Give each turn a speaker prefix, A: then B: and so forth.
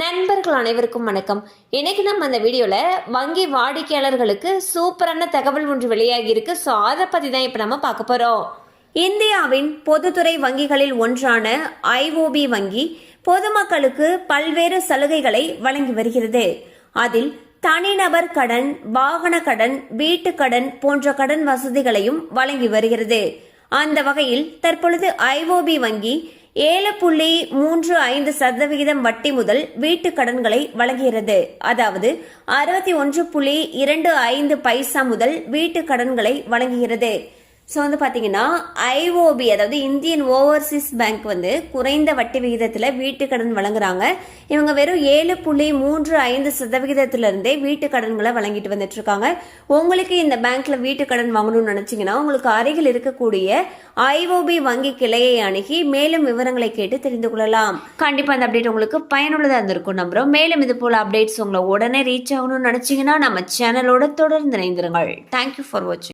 A: நண்பர்கள் அனைவருக்கும் வணக்கம். இன்னைக்கு நம்ம அந்த வீடியோவில் வங்கி வாடிக்கையாளர்களுக்கு சூப்பரான தகவல் ஒன்று வெளியாகி இருக்கு. ஸோ அதை பற்றி தான் இப்போ நம்ம பார்க்க போகிறோம் இந்தியாவின் பொதுத்துறை வங்கிகளில் ஒன்றான ஐஓபி வங்கி பொதுமக்களுக்கு பல்வேறு சலுகைகளை வழங்கி வருகிறது. அதில் தனிநபர் கடன் வாகன கடன் வீட்டு கடன் போன்ற கடன் வசதிகளையும் வழங்கி வருகிறது. அந்த வகையில் தற்பொழுது ஐஓபி வங்கி ஏழு புள்ளி மூன்று ஐந்து சதவிகிதம் வட்டி முதல் வீட்டு கடன்களை வழங்குகிறது. அதாவது அறுபத்தி ஒன்று புள்ளி இரண்டு ஐந்து பைசா முதல் வீட்டு கடன்களை வழங்குகிறது. ஸோ வந்து பார்த்தீங்கன்னா ஐஓபி அதாவது இந்தியன் ஓவர்சீஸ் பேங்க் வந்து குறைந்த வட்டி விகிதத்தில் வீட்டு கடன் வழங்குறாங்க. இவங்க வெறும் ஏழு புள்ளி மூன்று ஐந்து சதவிகிதத்திலிருந்தே வீட்டு கடன்களை வழங்கிட்டு வந்துட்டு இருக்காங்க உங்களுக்கு இந்த பேங்க்ல வீட்டு கடன் வாங்கணும்னு நினைச்சீங்கன்னா உங்களுக்கு அருகில் இருக்கக்கூடிய ஐஓபி வங்கி கிளையை அணுகி மேலும் விவரங்களை கேட்டு தெரிந்து கொள்ளலாம். கண்டிப்பாக அந்த அப்டேட் உங்களுக்கு பயனுள்ளதாக இருந்திருக்கும் நம்புறோம். மேலும் இது போல அப்டேட்ஸ் உங்களை உடனே ரீச் ஆகணும்னு நினைச்சீங்கன்னா நம்ம சேனலோட தொடர்ந்து இணைந்திருங்கள். தேங்க்யூ ஃபார் வாட்சிங்